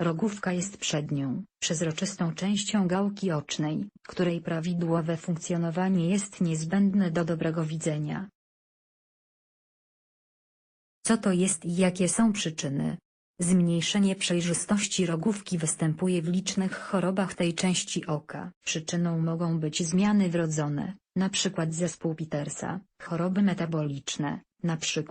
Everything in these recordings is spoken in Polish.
Rogówka jest przednią, przezroczystą częścią gałki ocznej, której prawidłowe funkcjonowanie jest niezbędne do dobrego widzenia. Co to jest i jakie są przyczyny? Zmniejszenie przejrzystości rogówki występuje w licznych chorobach tej części oka. Przyczyną mogą być zmiany wrodzone, np. zespół Petersa, choroby metaboliczne, np.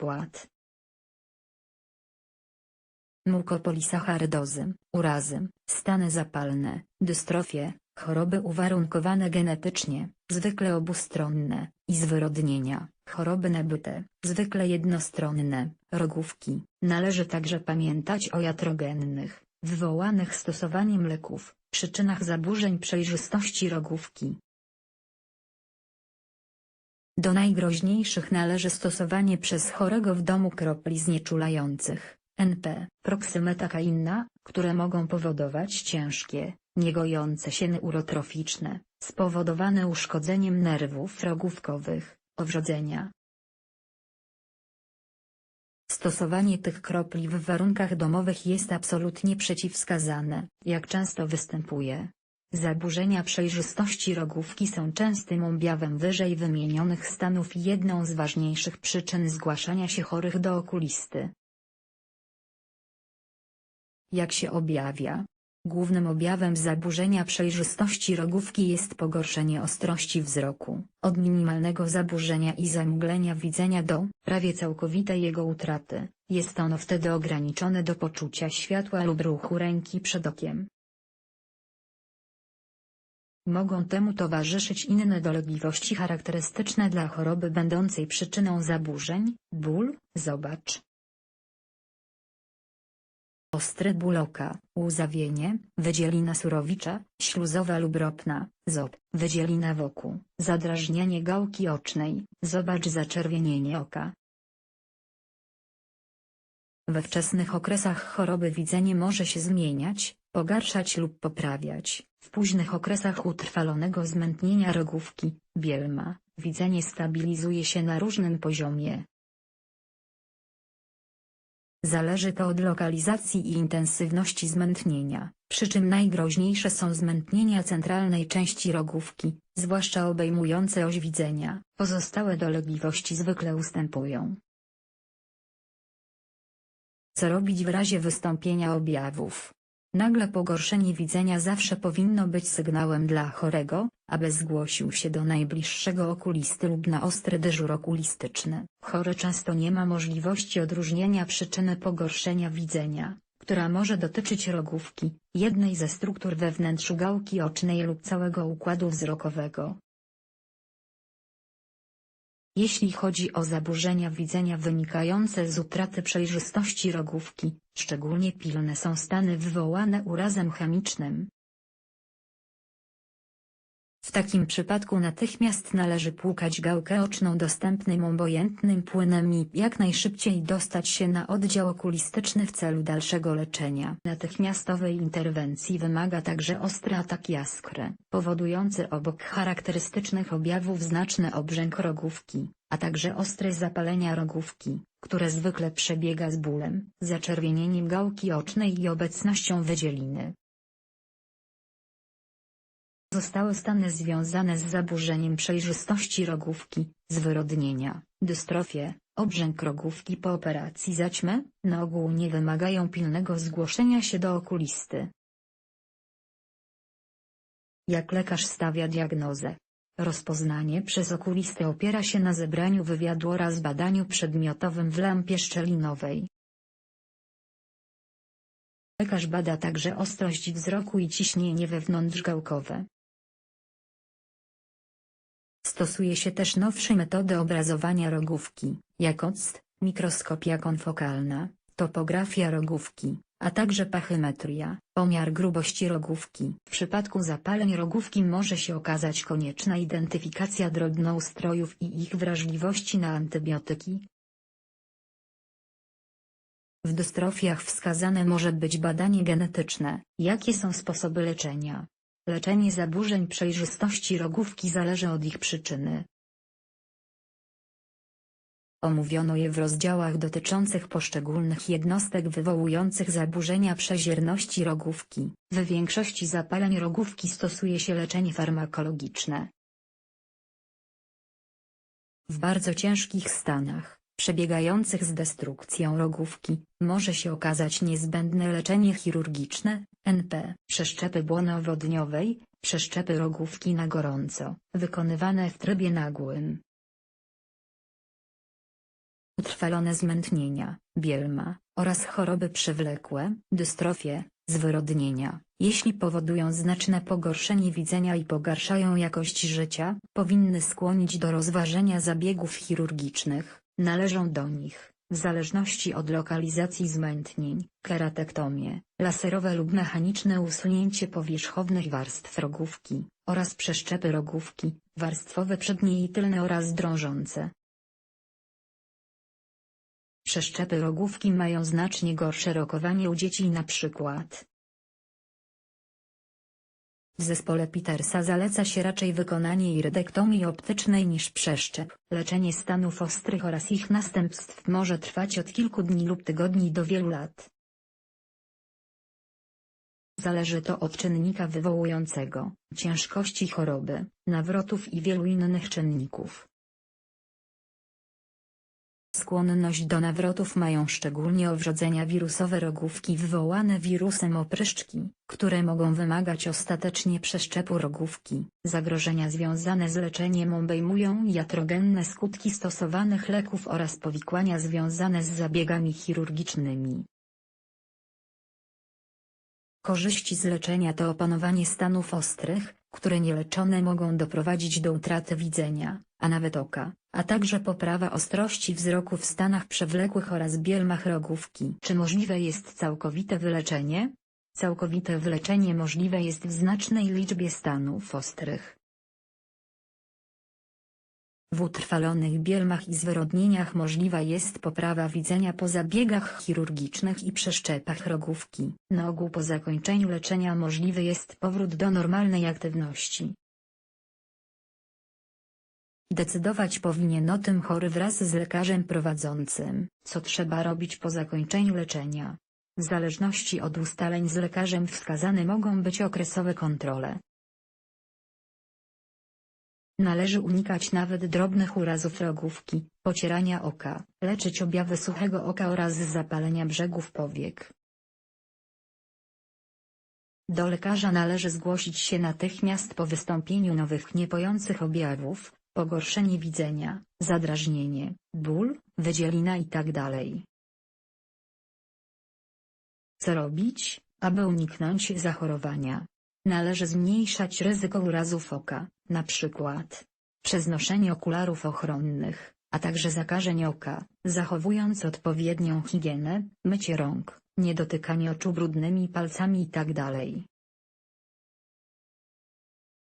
mukopolisaccharydozy, urazy, stany zapalne, dystrofie, choroby uwarunkowane genetycznie, zwykle obustronne, i zwyrodnienia, choroby nabyte, zwykle jednostronne, rogówki. Należy także pamiętać o jatrogennych, wywołanych stosowaniem leków, przyczynach zaburzeń przejrzystości rogówki. Do najgroźniejszych należy stosowanie przez chorego w domu kropli znieczulających, NP, proksymeta inna, które mogą powodować ciężkie, niegojące się neurotroficzne, spowodowane uszkodzeniem nerwów rogówkowych, owrzodzenia. Stosowanie tych kropli w warunkach domowych jest absolutnie przeciwwskazane. Jak często występuje? Zaburzenia przejrzystości rogówki są częstym objawem wyżej wymienionych stanów i jedną z ważniejszych przyczyn zgłaszania się chorych do okulisty. Jak się objawia? Głównym objawem zaburzenia przejrzystości rogówki jest pogorszenie ostrości wzroku, od minimalnego zaburzenia i zamglenia widzenia do prawie całkowitej jego utraty. Jest ono wtedy ograniczone do poczucia światła lub ruchu ręki przed okiem. Mogą temu towarzyszyć inne dolegliwości charakterystyczne dla choroby będącej przyczyną zaburzeń, ból, zobacz. Ostry ból oka, łzawienie, wydzielina surowicza, śluzowa lub ropna, zob, wydzielina wokół, zadrażnienie gałki ocznej, zobacz zaczerwienienie oka. We wczesnych okresach choroby widzenie może się zmieniać, pogarszać lub poprawiać. W późnych okresach utrwalonego zmętnienia rogówki, bielma, widzenie stabilizuje się na różnym poziomie. Zależy to od lokalizacji i intensywności zmętnienia, przy czym najgroźniejsze są zmętnienia centralnej części rogówki, zwłaszcza obejmujące oś widzenia. Pozostałe dolegliwości zwykle ustępują. Co robić w razie wystąpienia objawów? Nagle pogorszenie widzenia zawsze powinno być sygnałem dla chorego, aby zgłosił się do najbliższego okulisty lub na ostry dyżur okulistyczny. Chory często nie ma możliwości odróżnienia przyczyny pogorszenia widzenia, która może dotyczyć rogówki, jednej ze struktur we gałki ocznej lub całego układu wzrokowego. Jeśli chodzi o zaburzenia widzenia wynikające z utraty przejrzystości rogówki, szczególnie pilne są stany wywołane urazem chemicznym. W takim przypadku natychmiast należy płukać gałkę oczną dostępnym obojętnym płynem i jak najszybciej dostać się na oddział okulistyczny w celu dalszego leczenia. Natychmiastowej interwencji wymaga także ostry atak jaskry, powodujący obok charakterystycznych objawów znaczny obrzęk rogówki, a także ostre zapalenia rogówki, które zwykle przebiega z bólem, zaczerwienieniem gałki ocznej i obecnością wydzieliny. Zostały stany związane z zaburzeniem przejrzystości rogówki, zwyrodnienia, dystrofię, obrzęk rogówki po operacji zaćmy, na ogół nie wymagają pilnego zgłoszenia się do okulisty. Jak lekarz stawia diagnozę? Rozpoznanie przez okulistę opiera się na zebraniu wywiadu oraz badaniu przedmiotowym w lampie szczelinowej. Lekarz bada także ostrość wzroku i ciśnienie wewnątrzgałkowe. Stosuje się też nowsze metody obrazowania rogówki, jak oct, mikroskopia konfokalna, topografia rogówki, a także pachymetria, pomiar grubości rogówki. W przypadku zapaleń rogówki może się okazać konieczna identyfikacja drobnoustrojów i ich wrażliwości na antybiotyki. W dystrofiach wskazane może być badanie genetyczne. Jakie są sposoby leczenia? Leczenie zaburzeń przejrzystości rogówki zależy od ich przyczyny. Omówiono je w rozdziałach dotyczących poszczególnych jednostek wywołujących zaburzenia przezierności rogówki. W większości zapaleń rogówki stosuje się leczenie farmakologiczne. W bardzo ciężkich stanach, przebiegających z destrukcją rogówki, może się okazać niezbędne leczenie chirurgiczne, NP. Przeszczepy błonowodniowej, przeszczepy rogówki na gorąco, wykonywane w trybie nagłym. Utrwalone zmętnienia, bielma, oraz choroby przewlekłe, dystrofie, zwyrodnienia, jeśli powodują znaczne pogorszenie widzenia i pogarszają jakość życia, powinny skłonić do rozważenia zabiegów chirurgicznych, należą do nich, w zależności od lokalizacji zmętnień, keratektomie, laserowe lub mechaniczne usunięcie powierzchownych warstw rogówki, oraz przeszczepy rogówki, warstwowe przednie i tylne oraz drążące. Przeszczepy rogówki mają znacznie gorsze rokowanie u dzieci na przykład. W zespole Petersa zaleca się raczej wykonanie iridektomii optycznej niż przeszczep. Leczenie stanów ostrych oraz ich następstw może trwać od kilku dni lub tygodni do wielu lat. Zależy to od czynnika wywołującego, ciężkości choroby, nawrotów i wielu innych czynników. Skłonność do nawrotów mają szczególnie owrzodzenia wirusowe rogówki wywołane wirusem opryszczki, które mogą wymagać ostatecznie przeszczepu rogówki. Zagrożenia związane z leczeniem obejmują iatrogenne skutki stosowanych leków oraz powikłania związane z zabiegami chirurgicznymi. Korzyści z leczenia to opanowanie stanów ostrych, które nieleczone mogą doprowadzić do utraty widzenia, a nawet oka, a także poprawa ostrości wzroku w stanach przewlekłych oraz bielmach rogówki. Czy możliwe jest całkowite wyleczenie? Całkowite wyleczenie możliwe jest w znacznej liczbie stanów ostrych. W utrwalonych bielmach i zwyrodnieniach możliwa jest poprawa widzenia po zabiegach chirurgicznych i przeszczepach rogówki. Na ogół po zakończeniu leczenia możliwy jest powrót do normalnej aktywności. Decydować powinien o tym chory wraz z lekarzem prowadzącym, co trzeba robić po zakończeniu leczenia. W zależności od ustaleń z lekarzem wskazane mogą być okresowe kontrole. Należy unikać nawet drobnych urazów rogówki, pocierania oka, leczyć objawy suchego oka oraz zapalenia brzegów powiek. Do lekarza należy zgłosić się natychmiast po wystąpieniu nowych niepojących objawów, pogorszenie widzenia, zadrażnienie, ból, wydzielina itd. Co robić, aby uniknąć zachorowania? Należy zmniejszać ryzyko urazów oka, np. przez noszenie okularów ochronnych, a także zakażeń oka, zachowując odpowiednią higienę, mycie rąk, niedotykanie oczu brudnymi palcami itd.